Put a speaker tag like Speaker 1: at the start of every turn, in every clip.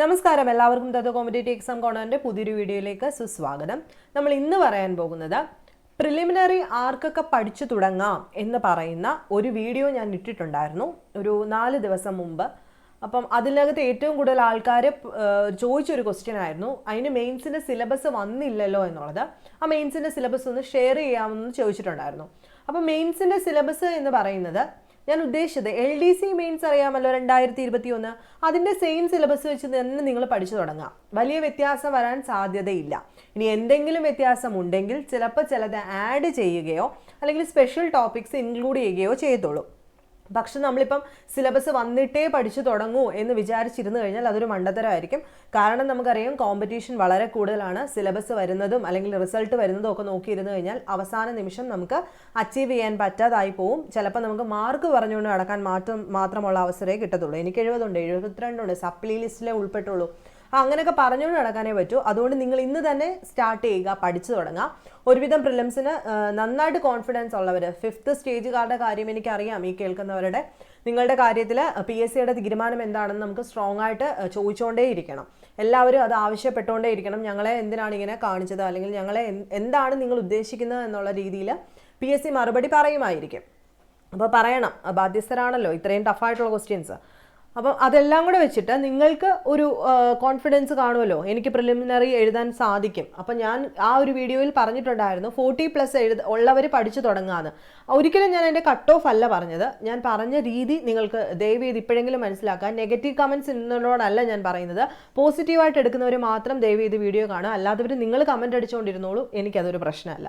Speaker 1: നമസ്കാരം. എല്ലാവർക്കും തത്വ competitive exam കോണറിന്റെ പുതിയൊരു വീഡിയോയിലേക്ക് സുസ്വാഗതം. നമ്മൾ ഇന്ന് പറയാൻ പോകുന്നത് പ്രിലിമിനറി ആർക്കൊക്കെ പഠിച്ചു തുടങ്ങാം എന്ന് പറയുന്ന ഒരു വീഡിയോ ഞാൻ ഇട്ടിട്ടുണ്ടായിരുന്നു ഒരു നാല് ദിവസം മുമ്പ്. അപ്പം അതിനകത്ത് ഏറ്റവും കൂടുതൽ ആൾക്കാർ ചോദിച്ചൊരു ക്വസ്റ്റ്യൻ ആയിരുന്നു. അതിന് മെയിൻസിന്റെ സിലബസ് വന്നില്ലല്ലോ എന്നുള്ളത്. ആ മെയിൻസിന്റെ സിലബസ് ഒന്ന് ഷെയർ ചെയ്യാമെന്ന് ചോദിച്ചിട്ടുണ്ടായിരുന്നു. അപ്പോൾ മെയിൻസിന്റെ സിലബസ് എന്ന് പറയുന്നത് ഞാൻ ഉദ്ദേശിച്ചത് എൽ ഡി സി മെയിൻസ് അറിയാമല്ലോ രണ്ടായിരത്തി ഇരുപത്തി ഒന്ന് അതിന്റെ സെയിം സിലബസ് വെച്ച് തന്നെ നിങ്ങൾ പഠിച്ചു തുടങ്ങാം. വലിയ വ്യത്യാസം വരാൻ സാധ്യതയില്ല. ഇനി എന്തെങ്കിലും വ്യത്യാസം ഉണ്ടെങ്കിൽ ചിലപ്പോൾ ചിലത് ആഡ് ചെയ്യുകയോ അല്ലെങ്കിൽ സ്പെഷ്യൽ ടോപ്പിക്സ് ഇൻക്ലൂഡ് ചെയ്യുകയോ ചെയ്യത്തുള്ളൂ പക്ഷെ നമ്മളിപ്പം സിലബസ് വന്നിട്ടേ പഠിച്ചു തുടങ്ങൂ എന്ന് വിചാരിച്ചിരുന്നു കഴിഞ്ഞാൽ അതൊരു മണ്ടത്തരമായിരിക്കും. കാരണം നമുക്കറിയാം കോമ്പറ്റീഷൻ വളരെ കൂടുതലാണ്. സിലബസ് വരുന്നതും അല്ലെങ്കിൽ റിസൾട്ട് വരുന്നതും ഒക്കെ നോക്കിയിരുന്നു കഴിഞ്ഞാൽ അവസാന നിമിഷം നമുക്ക് അച്ചീവ് ചെയ്യാൻ പറ്റാതായി പോവും. ചിലപ്പോൾ നമുക്ക് മാർക്ക് പറഞ്ഞുകൊണ്ട് നടക്കാൻ മാത്രം മാത്രമുള്ള അവസരമേ കിട്ടത്തുള്ളൂ. എനിക്ക് എഴുപതുണ്ട് എഴുപത്തിരണ്ടുണ്ട് സപ്ലി ലിസ്റ്റിലെ ഉൾപ്പെട്ടുള്ളൂ. അങ്ങനെയൊക്കെ പറഞ്ഞുകൊണ്ട് നടക്കാനേ പറ്റൂ. അതുകൊണ്ട് നിങ്ങൾ ഇന്ന് തന്നെ സ്റ്റാർട്ട് ചെയ്യുക പഠിച്ചു തുടങ്ങുക. ഒരുവിധം പ്രിലിംസിന് നന്നായിട്ട് കോൺഫിഡൻസ് ഉള്ളവർ ഫിഫ്ത്ത് സ്റ്റേജുകാരുടെ കാര്യം എനിക്കറിയാം ഈ കേൾക്കുന്നവരുടെ. നിങ്ങളുടെ കാര്യത്തിൽ പി എസ് സിയുടെ തീരുമാനം എന്താണെന്ന് നമുക്ക് സ്ട്രോങ് ആയിട്ട് ചോദിച്ചുകൊണ്ടേ ഇരിക്കണം. എല്ലാവരും അത് ആവശ്യപ്പെട്ടുകൊണ്ടേ ഇരിക്കണം. ഞങ്ങളെ എന്തിനാണ് ഇങ്ങനെ കാണിച്ചത്? അല്ലെങ്കിൽ ഞങ്ങളെ എന്താണ് നിങ്ങൾ ഉദ്ദേശിക്കുന്നത് എന്നുള്ള രീതിയിൽ പി എസ് സി മറുപടി പറയുമായിരിക്കും. അപ്പോൾ പറയണം. ബാധ്യസ്ഥരാണല്ലോ. ഇത്രയും ടഫായിട്ടുള്ള ക്വസ്റ്റ്യൻസ് അപ്പം അതെല്ലാം കൂടെ വെച്ചിട്ട് നിങ്ങൾക്ക് ഒരു കോൺഫിഡൻസ് കാണുമല്ലോ. എനിക്ക് പ്രിലിമിനറി എഴുതാൻ സാധിക്കും. അപ്പം ഞാൻ ആ ഒരു വീഡിയോയിൽ പറഞ്ഞിട്ടുണ്ടായിരുന്നു ഫോർട്ടി പ്ലസ് എഴുത ഉള്ളവർ പഠിച്ചു തുടങ്ങാന്ന്. ഒരിക്കലും ഞാൻ എന്റെ കട്ട് ഓഫ് അല്ല പറഞ്ഞത്. ഞാൻ പറഞ്ഞ രീതി നിങ്ങൾക്ക് ദയവ് ചെയ്ത് ഇപ്പോഴെങ്കിലും മനസ്സിലാക്കാൻ നെഗറ്റീവ് കമന്റ്സ് ഇന്നോടല്ല ഞാൻ പറയുന്നത്. പോസിറ്റീവായിട്ട് എടുക്കുന്നവർ മാത്രം ദയവ് ചെയ്ത് വീഡിയോ കാണുക. അല്ലാത്തവർ നിങ്ങൾ കമന്റ് അടിച്ചുകൊണ്ടിരുന്നോളൂ എനിക്കതൊരു പ്രശ്നമല്ല.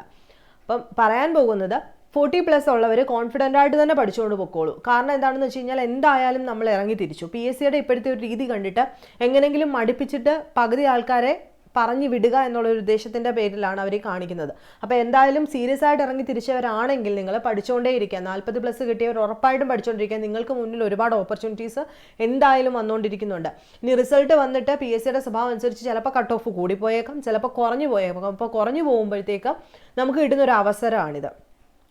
Speaker 1: അപ്പം പറയാൻ പോകുന്നത് ഫോർട്ടി പ്ലസ് ഉള്ളവർ കോൺഫിഡന്റ് ആയിട്ട് തന്നെ പഠിച്ചുകൊണ്ട് പൊക്കോളൂ. കാരണം എന്താണെന്ന് വെച്ച് കഴിഞ്ഞാൽ എന്തായാലും നമ്മൾ ഇറങ്ങി തിരിച്ചു. പി എസ് സിയുടെ ഇപ്പോഴത്തെ ഒരു രീതി കണ്ടിട്ട് എങ്ങനെങ്കിലും മടുപ്പിച്ചിട്ട് പകുതി ആൾക്കാരെ പറഞ്ഞു വിടുക എന്നുള്ള ഒരു ഉദ്ദേശത്തിന്റെ പേരിലാണ് അവർ കാണിക്കുന്നത്. അപ്പോൾ എന്തായാലും സീരിയസ് ആയിട്ട് ഇറങ്ങി തിരിച്ചവരാണെങ്കിൽ നിങ്ങൾ പഠിച്ചുകൊണ്ടേ ഇരിക്കുക. നാൽപ്പത് പ്ലസ് കിട്ടിയവർ ഉറപ്പായിട്ടും പഠിച്ചുകൊണ്ടിരിക്കുക നിങ്ങൾക്ക് മുന്നിൽ ഒരുപാട് ഓപ്പർച്യൂണിറ്റീസ് എന്തായാലും വന്നുകൊണ്ടിരിക്കുന്നുണ്ട് ഇനി റിസൾട്ട് വന്നിട്ട് പി എസ് സിയുടെ സ്വഭാവം അനുസരിച്ച് ചിലപ്പോൾ കട്ട് ഓഫ് കൂടിപ്പോയേക്കാം. ചിലപ്പോൾ കുറഞ്ഞു പോയേക്കാം. അപ്പോൾ കുറഞ്ഞു പോകുമ്പോഴത്തേക്ക് നമുക്ക് കിട്ടുന്ന ഒരു അവസരമാണിത്.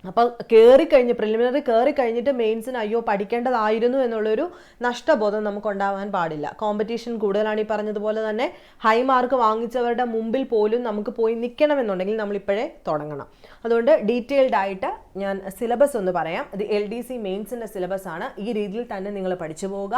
Speaker 1: അപ്പോൾ കയറി കഴിഞ്ഞ് പ്രിലിമിനറി കയറി കഴിഞ്ഞിട്ട് മെയിൻസിന് അയ്യോ പഠിക്കേണ്ടതായിരുന്നു എന്നുള്ളൊരു നഷ്ടബോധം നമുക്ക് ഉണ്ടാവാൻ പാടില്ല. കോമ്പറ്റീഷൻ കൂടുതലാണ് ഈ പറഞ്ഞതുപോലെ തന്നെ. ഹൈ മാർക്ക് വാങ്ങിച്ചവരുടെ മുമ്പിൽ പോലും നമുക്ക് പോയി നിൽക്കണം എന്നുണ്ടെങ്കിൽ നമ്മൾ നമ്മളിപ്പോഴേ തുടങ്ങണം. അതുകൊണ്ട് ഡീറ്റെയിൽഡ് ആയിട്ട് ഞാൻ സിലബസ് ഒന്ന് പറയാം. ഇത് എൽ ഡി സി മെയിൻസിന്റെ സിലബസ് ആണ്. ഈ രീതിയിൽ തന്നെ നിങ്ങൾ പഠിച്ചു പോവുക.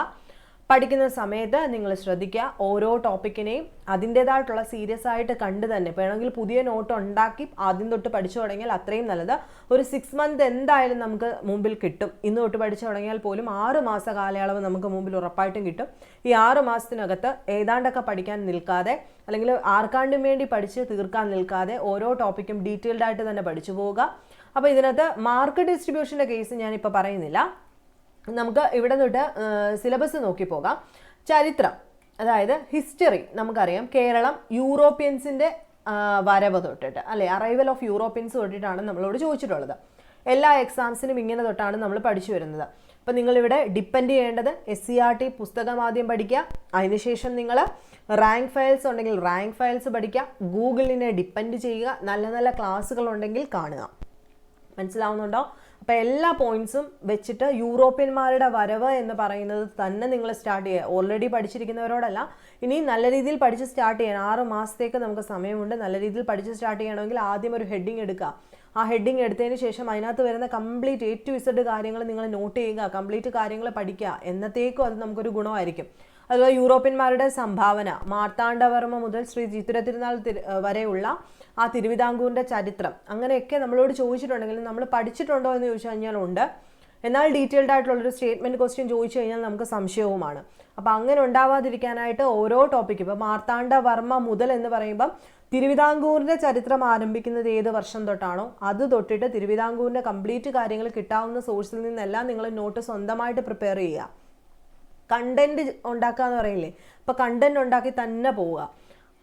Speaker 1: പഠിക്കുന്ന സമയത്ത് നിങ്ങൾ ശ്രദ്ധിക്കുക ഓരോ ടോപ്പിക്കിനെയും അതിന്റെതായിട്ടുള്ള സീരിയസ് ആയിട്ട് കണ്ട് തന്നെ. വേണമെങ്കിൽ പുതിയ നോട്ട് ഉണ്ടാക്കി ആദ്യം തൊട്ട് പഠിച്ചു തുടങ്ങിയാൽ അത്രയും നല്ലത്. ഒരു സിക്സ് മന്ത് എന്തായാലും നമുക്ക് മുമ്പിൽ കിട്ടും. ഇന്ന് തൊട്ട് പഠിച്ചു തുടങ്ങിയാൽ പോലും ആറ് മാസ കാലയളവ് നമുക്ക് മുമ്പിൽ ഉറപ്പായിട്ടും കിട്ടും. ഈ ആറ് മാസത്തിനകത്ത് ഏതാണ്ടൊക്കെ പഠിക്കാൻ നിൽക്കാതെ അല്ലെങ്കിൽ ആർക്കാണ്ടും വേണ്ടി പഠിച്ച് തീർക്കാൻ നിൽക്കാതെ ഓരോ ടോപ്പിക്കും ഡീറ്റെയിൽഡായിട്ട് തന്നെ പഠിച്ചു പോവുക. അപ്പോൾ ഇതിനകത്ത് മാർക്ക് ഡിസ്ട്രിബ്യൂഷന്റെ കേസ് ഞാനിപ്പോൾ പറയുന്നില്ല. നമുക്ക് ഇവിടെ തൊട്ട് സിലബസ് നോക്കി പോകാം. ചരിത്രം അതായത് ഹിസ്റ്ററി നമുക്കറിയാം. കേരളം യൂറോപ്യൻസിന്റെ വരവ് തൊട്ടിട്ട് അല്ലെ? അറൈവൽ ഓഫ് യൂറോപ്യൻസ് തൊട്ടിട്ടാണ് നമ്മളോട് ചോദിച്ചിട്ടുള്ളത്. എല്ലാ എക്സാംസിനും ഇങ്ങനെ തൊട്ടാണ് നമ്മൾ പഠിച്ചു വരുന്നത്. അപ്പം നിങ്ങളിവിടെ ഡിപ്പെൻഡ് ചെയ്യേണ്ടത് എസ് സി ആർ ടി പുസ്തകം ആദ്യം പഠിക്കുക. അതിനുശേഷം നിങ്ങൾ റാങ്ക് ഫയൽസ് ഉണ്ടെങ്കിൽ റാങ്ക് ഫയൽസ് പഠിക്കുക. ഗൂഗിളിനെ ഡിപ്പെൻഡ് ചെയ്യുക. നല്ല നല്ല ക്ലാസ്സുകൾ ഉണ്ടെങ്കിൽ കാണുക. മനസ്സിലാവുന്നുണ്ടോ? അപ്പോൾ എല്ലാ പോയിന്റ്സും വെച്ചിട്ട് യൂറോപ്യന്മാരുടെ വരവ് എന്ന് പറയുന്നത് തന്നെ നിങ്ങൾ സ്റ്റാർട്ട് ചെയ്യുക. ഓൾറെഡി പഠിച്ചിരിക്കുന്നവരോടല്ല ഇനി നല്ല രീതിയിൽ പഠിച്ച് സ്റ്റാർട്ട് ചെയ്യണം. ആറ് മാസത്തേക്ക് നമുക്ക് സമയമുണ്ട്. നല്ല രീതിയിൽ പഠിച്ച് സ്റ്റാർട്ട് ചെയ്യണമെങ്കിൽ ആദ്യം ഒരു ഹെഡിങ് എടുക്കുക. ആ ഹെഡിങ് എടുത്തതിന് ശേഷം അതിനകത്ത് വരുന്ന കംപ്ലീറ്റ് എ ടു ഇസഡ് കാര്യങ്ങൾ നിങ്ങൾ നോട്ട് ചെയ്യുക കംപ്ലീറ്റ് കാര്യങ്ങൾ പഠിക്കുക. എന്നത്തേക്കും അത് നമുക്കൊരു ഗുണമായിരിക്കും. അതുപോലെ യൂറോപ്യന്മാരുടെ സംഭാവന മാർത്താണ്ഡവർമ്മ മുതൽ ശ്രീ ചിത്തിര തിരുനാൾ തിരു- വരെയുള്ള ആ തിരുവിതാംകൂറിന്റെ ചരിത്രം. അങ്ങനെയൊക്കെ നമ്മളോട് ചോദിച്ചിട്ടുണ്ടെങ്കിലും നമ്മൾ പഠിച്ചിട്ടുണ്ടോ എന്ന് ചോദിച്ചു കഴിഞ്ഞാൽ ഉണ്ട്. എന്നാൽ ഡീറ്റെയിൽഡ് ആയിട്ടുള്ളൊരു സ്റ്റേറ്റ്മെന്റ് ക്വസ്റ്റ്യൻ ചോദിച്ചു കഴിഞ്ഞാൽ നമുക്ക് സംശയവുമാണ്. അപ്പോൾ അങ്ങനെ ഉണ്ടാവാതിരിക്കാനായിട്ട് ഓരോ ടോപ്പിക്കും ഇപ്പോൾ മാർത്താണ്ഡവർമ്മ മുതൽ എന്ന് പറയുമ്പോൾ തിരുവിതാംകൂറിന്റെ ചരിത്രം ആരംഭിക്കുന്നത് ഏത് വർഷം തൊട്ടാണോ? അത് തൊട്ടിട്ട് തിരുവിതാംകൂറിന്റെ കംപ്ലീറ്റ് കാര്യങ്ങൾ കിട്ടാവുന്ന സോഴ്സിൽ നിന്നെല്ലാം നിങ്ങൾ നോട്ട് സ്വന്തമായിട്ട് പ്രിപ്പയർ ചെയ്യുക. കണ്ടന്റ് ഉണ്ടാക്കുക എന്ന് പറയില്ലേ? അപ്പോൾ കണ്ടന്റ് ഉണ്ടാക്കി തന്നെ പോവുക.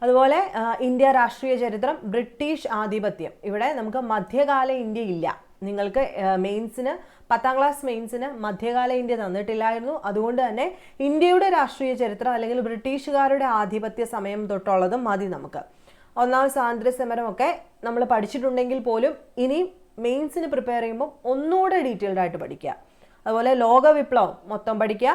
Speaker 1: അതുപോലെ ഇന്ത്യ രാഷ്ട്രീയ ചരിത്രം ബ്രിട്ടീഷ് ആധിപത്യം. ഇവിടെ നമുക്ക് മധ്യകാല ഇന്ത്യ ഇല്ല. നിങ്ങൾക്ക് മെയിൻസിന് പത്താം ക്ലാസ് മെയിൻസിന് മധ്യകാല ഇന്ത്യ തന്നിട്ടില്ലായിരുന്നു. അതുകൊണ്ട് തന്നെ ഇന്ത്യയുടെ രാഷ്ട്രീയ ചരിത്രം അല്ലെങ്കിൽ ബ്രിട്ടീഷുകാരുടെ ആധിപത്യ സമയം തൊട്ടുള്ളതും മതി നമുക്ക്. ഒന്നാം സ്വാതന്ത്ര്യ സമരമൊക്കെ നമ്മൾ പഠിച്ചിട്ടുണ്ടെങ്കിൽ പോലും ഇനി മെയിൻസിന് പ്രിപ്പയർ ചെയ്യുമ്പോൾ ഒന്നുകൂടെ ഡീറ്റെയിൽഡ് ആയിട്ട് പഠിക്കുക. അതുപോലെ ലോക വിപ്ലവം മൊത്തം പഠിക്കുക.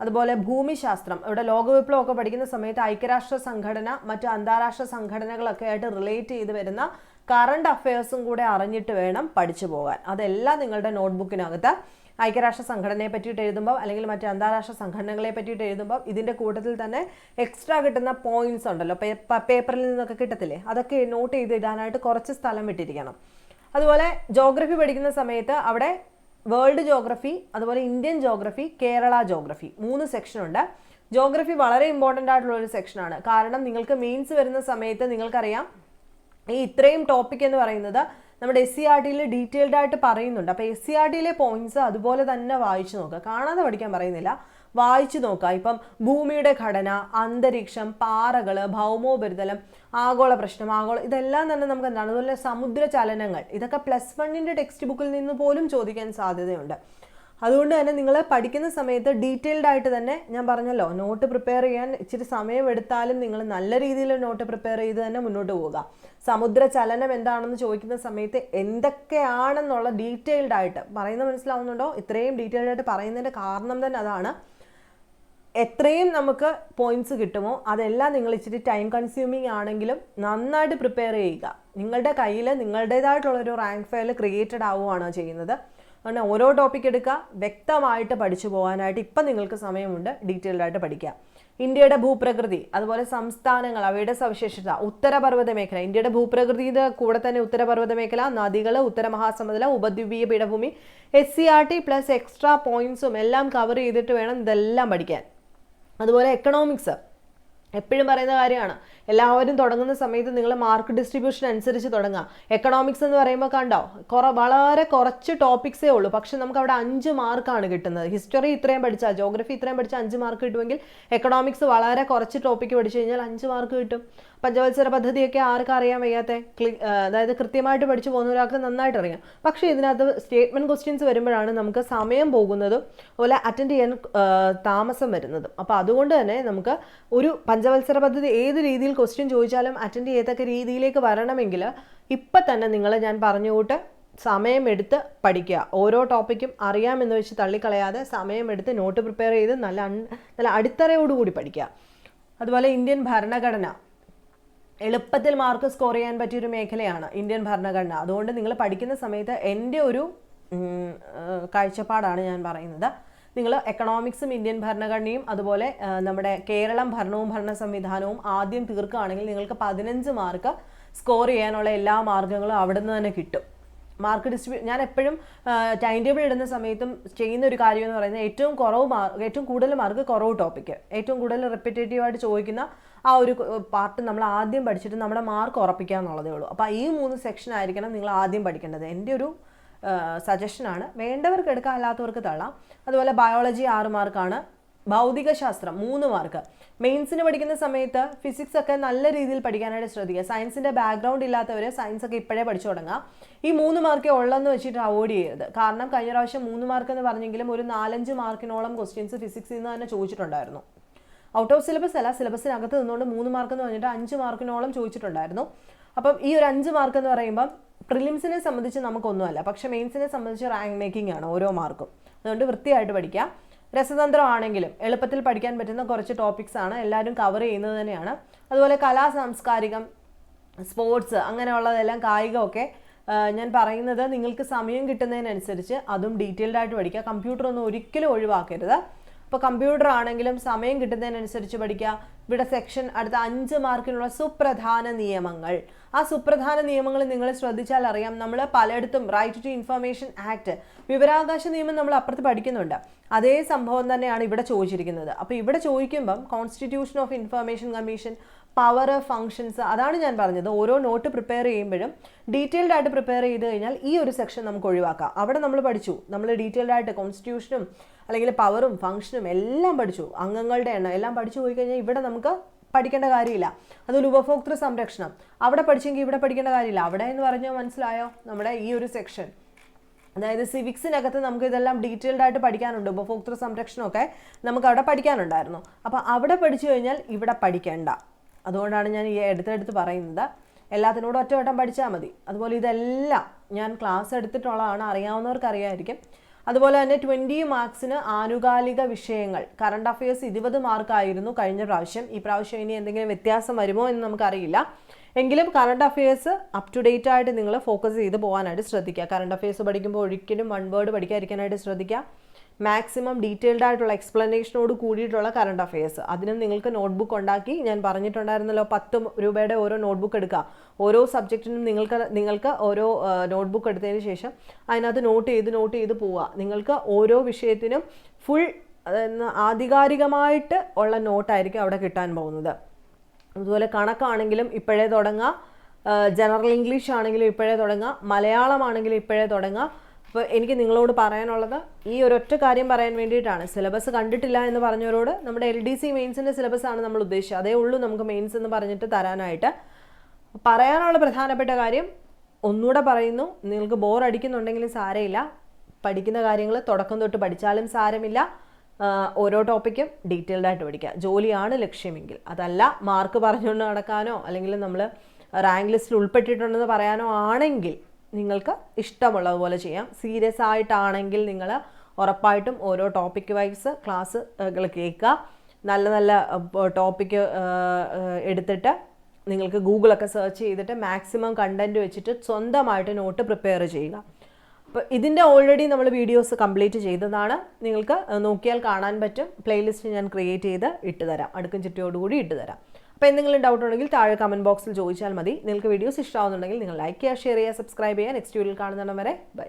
Speaker 1: അതുപോലെ ഭൂമിശാസ്ത്രം. ഇവിടെ ലോകവിപ്ലവമൊക്കെ പഠിക്കുന്ന സമയത്ത് ഐക്യരാഷ്ട്ര സംഘടന മറ്റ് അന്താരാഷ്ട്ര സംഘടനകളൊക്കെ ആയിട്ട് റിലേറ്റ് ചെയ്ത് വരുന്ന കറണ്ട് അഫയേഴ്സും കൂടെ അറിഞ്ഞിട്ട് വേണം പഠിച്ചു പോകാൻ. അതെല്ലാം നിങ്ങളുടെ നോട്ട്ബുക്കിനകത്ത് ഐക്യരാഷ്ട്ര സംഘടനയെ പറ്റിയിട്ട് എഴുതുമ്പോൾ അല്ലെങ്കിൽ മറ്റ് അന്താരാഷ്ട്ര സംഘടനകളെ പറ്റിയിട്ട് എഴുതുമ്പോൾ ഇതിന്റെ കൂട്ടത്തിൽ തന്നെ എക്സ്ട്രാ കിട്ടുന്ന പോയിന്റ്സ് ഉണ്ടല്ലോ. പേപ്പറിൽ നിന്നൊക്കെ കിട്ടത്തില്ലേ? അതൊക്കെ നോട്ട് ചെയ്ത് ഇടാനായിട്ട് കുറച്ച് സ്ഥലം വിട്ടിരിക്കണം. അതുപോലെ ജോഗ്രഫി പഠിക്കുന്ന സമയത്ത് അവിടെ വേൾഡ് ജോഗ്രഫി അതുപോലെ ഇന്ത്യൻ ജോഗ്രഫി കേരള ജോഗ്രഫി. മൂന്ന് സെക്ഷനുണ്ട് ജോഗ്രഫി വളരെ ഇമ്പോർട്ടന്റ് ആയിട്ടുള്ള ഒരു സെക്ഷനാണ് കാരണം നിങ്ങൾക്ക് മെയിൻസ് വരുന്ന സമയത്ത് നിങ്ങൾക്കറിയാം ഈ ഇത്രയും ടോപ്പിക് എന്ന് പറയുന്നത് നമ്മുടെ എസ് സി ആർ ടിയിൽ ഡീറ്റെയിൽഡ് ആയിട്ട് പറയുന്നുണ്ട്. അപ്പോൾ എസ് സി ആർ ടിയിലെ പോയിന്റ്സ് അതുപോലെ തന്നെ വായിച്ചു നോക്കുക. കാണാതെ പഠിക്കാൻ പറയുന്നില്ല. വായിച്ചു നോക്കുക. ഇപ്പം ഭൂമിയുടെ ഘടന അന്തരീക്ഷം പാറകൾ ഭൗമോപരിതലം ആഗോള പ്രശ്നം ആഗോള ഇതെല്ലാം തന്നെ നമുക്ക് എന്താണ്? അതുപോലെ സമുദ്ര ചലനങ്ങൾ ഇതൊക്കെ പ്ലസ് വണ്ണിന്റെ ടെക്സ്റ്റ് ബുക്കിൽ നിന്ന് പോലും ചോദിക്കാൻ സാധ്യതയുണ്ട്. അതുകൊണ്ട് തന്നെ നിങ്ങൾ പഠിക്കുന്ന സമയത്ത് ഡീറ്റെയിൽഡ് ആയിട്ട് തന്നെ ഞാൻ പറഞ്ഞല്ലോ നോട്ട് പ്രിപ്പയർ ചെയ്യാൻ ഇച്ചിരി സമയമെടുത്താലും നിങ്ങൾ നല്ല രീതിയിൽ നോട്ട് പ്രിപ്പയർ ചെയ്ത് തന്നെ മുന്നോട്ട് പോവുക. സമുദ്ര ചലനം എന്താണെന്ന് ചോദിക്കുന്ന സമയത്ത് എന്തൊക്കെയാണെന്നുള്ള ഡീറ്റെയിൽഡ് ആയിട്ട് പറയുന്നത് മനസ്സിലാവുന്നുണ്ടോ? ഇത്രയും ഡീറ്റെയിൽഡ് ആയിട്ട് പറയുന്നതിന്റെ കാരണം തന്നെ അതാണ്. എത്രയും നമുക്ക് പോയിന്റ്സ് കിട്ടുമോ? അതെല്ലാം നിങ്ങൾ ഇച്ചിരി ടൈം കൺസ്യൂമിങ് ആണെങ്കിലും നന്നായിട്ട് പ്രിപ്പയർ ചെയ്യുക. നിങ്ങളുടെ കയ്യിൽ നിങ്ങളുടേതായിട്ടുള്ളൊരു റാങ്ക് ഫയൽ ക്രിയേറ്റഡ് ആവുകയാണോ ചെയ്യുന്നത്? അങ്ങനെ ഓരോ ടോപ്പിക് എടുക്കുക വ്യക്തമായിട്ട് പഠിച്ചു പോകാനായിട്ട് ഇപ്പം നിങ്ങൾക്ക് സമയമുണ്ട് ഡീറ്റെയിൽഡ് ആയിട്ട് പഠിക്കുക. ഇന്ത്യയുടെ ഭൂപ്രകൃതി അതുപോലെ സംസ്ഥാനങ്ങൾ അവയുടെ സവിശേഷത ഉത്തരപർവത മേഖല ഇന്ത്യയുടെ ഭൂപ്രകൃതിയുടെ കൂടെ തന്നെ ഉത്തരപർവത മേഖല നദികൾ ഉത്തരമഹാസമുദ്രം ഉപദ്വീപീയ പീഠഭൂമി S C R T plus extra പോയിന്റ്സും എല്ലാം കവർ ചെയ്തിട്ട് വേണം ഇതെല്ലാം പഠിക്കാൻ. അതുപോലെ എക്കണോമിക്സ് എപ്പോഴും പറയുന്ന കാര്യമാണ്. എല്ലാവരും തുടങ്ങുന്ന സമയത്ത് നിങ്ങൾ മാർക്ക് ഡിസ്ട്രിബ്യൂഷൻ അനുസരിച്ച് തുടങ്ങുക എക്കണോമിക്സ് എന്ന് പറയുമ്പോൾ കണ്ടോ കുറ വളരെ കുറച്ച് ടോപ്പിക്സേ ഉള്ളൂ. പക്ഷെ നമുക്ക് അവിടെ അഞ്ച് മാർക്കാണ് കിട്ടുന്നത്. ഹിസ്റ്ററി ഇത്രയും പഠിച്ചാൽ ജോഗ്രഫി ഇത്രയും പഠിച്ചാൽ അഞ്ച് മാർക്ക് കിട്ടുമെങ്കിൽ എക്കണോമിക്സ് വളരെ കുറച്ച് ടോപ്പിക്ക് പഠിച്ചു കഴിഞ്ഞാൽ അഞ്ച് മാർക്ക് കിട്ടും. പഞ്ചവത്സര പദ്ധതിയൊക്കെ ആർക്കും അറിയാൻ വയ്യാത്ത? അതായത് കൃത്യമായിട്ട് പഠിച്ചു പോകുന്ന ഒരാൾക്ക് നന്നായിട്ട് അറിയാം. പക്ഷേ ഇതിനകത്ത് സ്റ്റേറ്റ്മെന്റ് ക്വസ്റ്റ്യൻസ് വരുമ്പോഴാണ് നമുക്ക് സമയം പോകുന്നതും അതുപോലെ അറ്റൻഡ് ചെയ്യാൻ താമസം വരുന്നതും. അപ്പോൾ അതുകൊണ്ട് തന്നെ നമുക്ക് ഒരു പഞ്ചവത്സര പദ്ധതി ഏത് രീതിയിൽ ക്വസ്റ്റ്യൻ ചോദിച്ചാലും അറ്റൻഡ് ചെയ്യത്തക്ക രീതിയിലേക്ക് വരണമെങ്കിൽ ഇപ്പം തന്നെ നിങ്ങൾ ഞാൻ പറഞ്ഞുകൂട്ട് സമയമെടുത്ത് പഠിക്കുക. ഓരോ ടോപ്പിക്കും അറിയാമെന്ന് വെച്ച് തള്ളിക്കളയാതെ സമയമെടുത്ത് നോട്ട് പ്രിപ്പയർ ചെയ്ത് നല്ല നല്ല അടിത്തറയോടുകൂടി പഠിക്കുക. അതുപോലെ ഇന്ത്യൻ ഭരണഘടന എളുപ്പത്തിൽ മാർക്ക് സ്കോർ ചെയ്യാൻ പറ്റിയൊരു മേഖലയാണ് ഇന്ത്യൻ ഭരണഘടന. അതുകൊണ്ട് നിങ്ങൾ പഠിക്കുന്ന സമയത്ത് എന്റെ ഒരു കാഴ്ചപ്പാടാണ് ഞാൻ പറയുന്നത്. നിങ്ങൾ എക്കണോമിക്സും ഇന്ത്യൻ ഭരണഘടനയും അതുപോലെ നമ്മുടെ കേരളം ഭരണവും ഭരണ സംവിധാനവും ആദ്യം തീർക്കുകയാണെങ്കിൽ നിങ്ങൾക്ക് പതിനഞ്ച് മാർക്ക് സ്കോർ ചെയ്യാനുള്ള എല്ലാ മാർഗങ്ങളും അവിടെ നിന്ന് തന്നെ കിട്ടും. മാർക്ക് ഡിസ്ട്രിബ്യൂ ഞാൻ എപ്പോഴും ടൈം ടേബിൾ ഇടുന്ന സമയത്തും ചെയ്യുന്ന ഒരു കാര്യം എന്ന് പറയുന്നത് ഏറ്റവും കുറവ് മാർക്ക് ഏറ്റവും കൂടുതൽ മാർക്ക് കുറവ് ടോപ്പിക്ക് ഏറ്റവും കൂടുതൽ റിപ്പറ്റേറ്റീവായിട്ട് ചോദിക്കുന്ന ആ ഒരു പാർട്ട് നമ്മൾ ആദ്യം പഠിച്ചിട്ട് നമ്മുടെ മാർക്ക് ഉറപ്പിക്കുക എന്നുള്ളതേ ഉള്ളൂ. അപ്പോൾ ഈ മൂന്ന് സെക്ഷൻ ആയിരിക്കണം നിങ്ങൾ ആദ്യം പഠിക്കേണ്ടത്. എന്റെ ഒരു സജഷനാണ് വേണ്ടവർക്ക് എടുക്കാം അല്ലാത്തവർക്ക് തള്ളാം. അതുപോലെ ബയോളജി ആറ് മാർക്കാണ് ഭൗതികശാസ്ത്രം മൂന്ന് മാർക്ക് മെയിൻസിന് പഠിക്കുന്ന സമയത്ത് ഫിസിക്സ് ഒക്കെ നല്ല രീതിയിൽ പഠിക്കാനായിട്ട് ശ്രദ്ധിക്കുക. സയൻസിന്റെ ബാക്ക്ഗ്രൗണ്ട് ഇല്ലാത്തവർ സയൻസ് ഒക്കെ ഇപ്പോഴേ പഠിച്ചു തുടങ്ങുക ഈ മൂന്ന് മാർക്കേ ഉള്ളെന്ന് വെച്ചിട്ട് അവോയ്ഡ് ചെയ്യരുത്. കാരണം കഴിഞ്ഞ പ്രാവശ്യം മൂന്ന് മാർക്ക് എന്ന് പറഞ്ഞെങ്കിലും ഒരു നാലഞ്ച് മാർക്കിനോളം ക്വസ്റ്റ്യൻസ് ഫിസിക്സിൽ നിന്ന് തന്നെ ചോദിച്ചിട്ടുണ്ടായിരുന്നു. ഔട്ട് ഓഫ് സിലബസ് അല്ല സിലബസിനകത്ത് നിന്നുകൊണ്ട് മൂന്ന് മാർക്ക് എന്ന് പറഞ്ഞിട്ട് അഞ്ച് മാർക്കിനോളം ചോദിച്ചിട്ടുണ്ടായിരുന്നു. അപ്പം ഈ ഒരു അഞ്ച് മാർക്ക് എന്ന് പറയുമ്പം പ്രിലിംസിനെ സംബന്ധിച്ച് നമുക്കൊന്നുമല്ല. പക്ഷേ മെയിൻസിനെ സംബന്ധിച്ച് റാങ്ക് മേക്കിംഗ് ആണ് ഓരോ മാർക്കും. അതുകൊണ്ട് വൃത്തിയായിട്ട് പഠിക്കാം രസതന്ത്രമാണെങ്കിലും എളുപ്പത്തിൽ പഠിക്കാൻ പറ്റുന്ന കുറച്ച് ടോപ്പിക്സ് ആണ് എല്ലാവരും കവർ ചെയ്യുന്നത് തന്നെയാണ്. അതുപോലെ കലാ സാംസ്കാരികം സ്പോർട്സ് അങ്ങനെയുള്ളതെല്ലാം കായികമൊക്കെ ഞാൻ പറയുന്നത് നിങ്ങൾക്ക് സമയം കിട്ടുന്നതിനനുസരിച്ച് അതും ഡീറ്റെയിൽഡായിട്ട് പഠിക്കുക. കമ്പ്യൂട്ടർ ഒന്നും ഒരിക്കലും ഒഴിവാക്കരുത്. ഇപ്പോൾ കമ്പ്യൂട്ടർ ആണെങ്കിലും സമയം കിട്ടുന്നതിനനുസരിച്ച് പഠിക്കുക. ഇവിടെ സെക്ഷൻ അടുത്ത അഞ്ച് മാർക്കിനുള്ള സുപ്രധാന നിയമങ്ങൾ. ആ സുപ്രധാന നിയമങ്ങൾ നിങ്ങൾ ശ്രദ്ധിച്ചാൽ അറിയാം. നമ്മൾ പലയിടത്തും റൈറ്റ് ടു ഇൻഫർമേഷൻ ആക്ട് വിവരാവകാശ നിയമം നമ്മൾ അപ്പുറത്ത് പഠിക്കുന്നുണ്ട്. അതേ സംഭവം തന്നെയാണ് ഇവിടെ ചോദിച്ചിരിക്കുന്നത്. അപ്പോൾ ഇവിടെ ചോദിക്കുമ്പം constitution of information commission power functions അതാണ് ഞാൻ പറഞ്ഞത്. ഓരോ നോട്ട് പ്രിപ്പയർ ചെയ്യുമ്പോഴും ഡീറ്റെയിൽഡ് ആയിട്ട് പ്രിപ്പയർ ചെയ്ത് കഴിഞ്ഞാൽ ഈ ഒരു സെക്ഷൻ നമുക്ക് ഒഴിവാക്കാം. അവിടെ നമ്മൾ പഠിച്ചു. നമ്മൾ ഡീറ്റെയിൽഡ് ആയിട്ട് കോൺസ്റ്റിറ്റ്യൂഷനും അല്ലെങ്കിൽ പവറും ഫങ്ഷനും എല്ലാം പഠിച്ചു. അംഗങ്ങളുടെ എണ്ണം എല്ലാം പഠിച്ചു പോയി കഴിഞ്ഞാൽ ഇവിടെ നമുക്ക് പഠിക്കേണ്ട കാര്യമില്ല. അതുപോലെ ഉപഭോക്തൃ സംരക്ഷണം. അവിടെ പഠിച്ചെങ്കിൽ ഇവിടെ പഠിക്കേണ്ട കാര്യമില്ല. അവിടെ എന്ന് പറഞ്ഞാൽ മനസ്സിലായോ? നമ്മുടെ ഈ ഒരു സെക്ഷൻ അതായത് സിവിക്സിനകത്ത് നമുക്ക് ഇതെല്ലാം ഡീറ്റെയിൽഡ് ആയിട്ട് പഠിക്കാനുണ്ട്. ഉപഭോക്തൃ സംരക്ഷണമൊക്കെ നമുക്ക് അവിടെ പഠിക്കാനുണ്ടായിരുന്നു. അപ്പോൾ അവിടെ പഠിച്ചു കഴിഞ്ഞാൽ ഇവിടെ പഠിക്കേണ്ട. അതുകൊണ്ടാണ് ഞാൻ ഈ എടുത്തെടുത്ത് പറയുന്നത്. എല്ലാത്തിനോടും ഒറ്റവട്ടം പഠിച്ചാൽ മതി. അതുപോലെ ഇതെല്ലാം ഞാൻ ക്ലാസ് എടുത്തിട്ടുള്ളതാണ് അറിയാവുന്നവർക്ക് അറിയാമായിരിക്കും അതുപോലെ തന്നെ ട്വന്റി മാർക്സിന് ആനുകാലിക വിഷയങ്ങൾ കറണ്ട് അഫയേഴ്സ് ഇരുപത് മാർക്കായിരുന്നു കഴിഞ്ഞ പ്രാവശ്യം. ഈ പ്രാവശ്യം ഇനി എന്തെങ്കിലും വ്യത്യാസം വരുമോ എന്ന് നമുക്കറിയില്ല. എങ്കിലും current affairs up to date ആയിട്ട് നിങ്ങൾ ഫോക്കസ് ചെയ്ത് പോകാനായിട്ട് ശ്രദ്ധിക്കുക. കറണ്ട് അഫയേഴ്സ് പഠിക്കുമ്പോൾ ഒരിക്കലും വൺ വേർഡ് പഠിക്കാതിരിക്കാനായിട്ട് ശ്രദ്ധിക്കുക. മാക്സിമം ഡീറ്റെയിൽഡ് ആയിട്ടുള്ള എക്സ്പ്ലനേഷനോട് കൂടിയിട്ടുള്ള കറണ്ട് അഫയേഴ്സ് അതിനും നിങ്ങൾക്ക് നോട്ട്ബുക്ക് ഉണ്ടാക്കി ഞാൻ പറഞ്ഞിട്ടുണ്ടായിരുന്നല്ലോ പത്ത് രൂപയുടെ ഓരോ നോട്ട്ബുക്ക് എടുക്കുക. ഓരോ സബ്ജക്റ്റിനും നിങ്ങൾക്ക് നിങ്ങൾക്ക് ഓരോ നോട്ട്ബുക്ക് എടുത്തതിന് ശേഷം അതിനകത്ത് നോട്ട് ചെയ്ത് നോട്ട് ചെയ്ത് പോവുക. നിങ്ങൾക്ക് ഓരോ വിഷയത്തിനും ഫുൾ ആധികാരികമായിട്ട് ഉള്ള നോട്ടായിരിക്കും അവിടെ കിട്ടാൻ പോകുന്നത്. അതുപോലെ കണക്കാണെങ്കിലും ഇപ്പോഴേ തുടങ്ങുക. ജനറൽ ഇംഗ്ലീഷ് ആണെങ്കിലും ഇപ്പോഴേ തുടങ്ങുക. മലയാളമാണെങ്കിലും ഇപ്പോഴേ തുടങ്ങുക. അപ്പോൾ എനിക്ക് നിങ്ങളോട് പറയാനുള്ളത് ഈ ഒരൊറ്റ കാര്യം പറയാൻ വേണ്ടിയിട്ടാണ്. സിലബസ് കണ്ടിട്ടില്ല എന്ന് പറഞ്ഞവരോട് നമ്മുടെ എൽ ഡി സി മെയിൻസിന്റെ സിലബസാണ് നമ്മൾ ഉദ്ദേശിച്ചത്. അതേ ഉള്ളൂ നമുക്ക് മെയിൻസ് എന്ന് പറഞ്ഞിട്ട് തരാനായിട്ട്. പറയാനുള്ള പ്രധാനപ്പെട്ട കാര്യം ഒന്നുകൂടെ പറയുന്നു. നിങ്ങൾക്ക് ബോർ അടിക്കുന്നുണ്ടെങ്കിലും സാരമില്ല. പഠിക്കുന്ന കാര്യങ്ങൾ തുടക്കം തൊട്ട് പഠിച്ചാലും സാരമില്ല. ഓരോ ടോപ്പിക്കും ഡീറ്റെയിൽഡ് ആയിട്ട് പഠിക്കുക. ജോലിയാണ് ലക്ഷ്യമെങ്കിൽ. അതല്ല മാർക്ക് പറഞ്ഞുകൊണ്ട് നടക്കാനോ അല്ലെങ്കിൽ നമ്മൾ റാങ്ക് ലിസ്റ്റിൽ ഉൾപ്പെട്ടിട്ടുണ്ടെന്ന് പറയാനോ ആണെങ്കിൽ നിങ്ങൾക്ക് ഇഷ്ടമുള്ളതുപോലെ ചെയ്യാം. സീരിയസ് ആയിട്ടാണെങ്കിൽ നിങ്ങൾ ഉറപ്പായിട്ടും ഓരോ ടോപ്പിക് വൈസ് ക്ലാസ്സുകൾ കേൾക്കുക. നല്ല നല്ല ടോപ്പിക്ക് എടുത്തിട്ട് നിങ്ങൾക്ക് ഗൂഗിളൊക്കെ സെർച്ച് ചെയ്തിട്ട് മാക്സിമം കണ്ടന്റ് വെച്ചിട്ട് സ്വന്തമായിട്ട് നോട്ട് പ്രിപ്പയർ ചെയ്യുക. അപ്പോൾ ഇതിന്റെ ഓൾറെഡി നമ്മൾ വീഡിയോസ് കംപ്ലീറ്റ് ചെയ്തതാണ്. നിങ്ങൾക്ക് നോക്കിയാൽ കാണാൻ പറ്റും. പ്ലേലിസ്റ്റ് ഞാൻ ക്രിയേറ്റ് ചെയ്ത് ഇട്ട് തരാം. അടുക്കും ചുറ്റിയോടുകൂടി ഇട്ട് തരാം. അപ്പോൾ എന്തെങ്കിലും ഡൗട്ട് ഉണ്ടെങ്കിൽ താഴെ കമന്റ് ബോക്സിൽ ചോദിച്ചാൽ മതി. നിങ്ങൾക്ക് വീഡിയോസ് ഇഷ്ടമാവുന്നുണ്ടെങ്കിൽ നിങ്ങൾ ലൈക്ക് ചെയ്യുക ഷെയർ ചെയ്യുക സബ്സ്ക്രൈബ് ചെയ്യുക. നെക്സ്റ്റ് വീഡിയോയിൽ കാണുന്നിടം വരെ ബൈ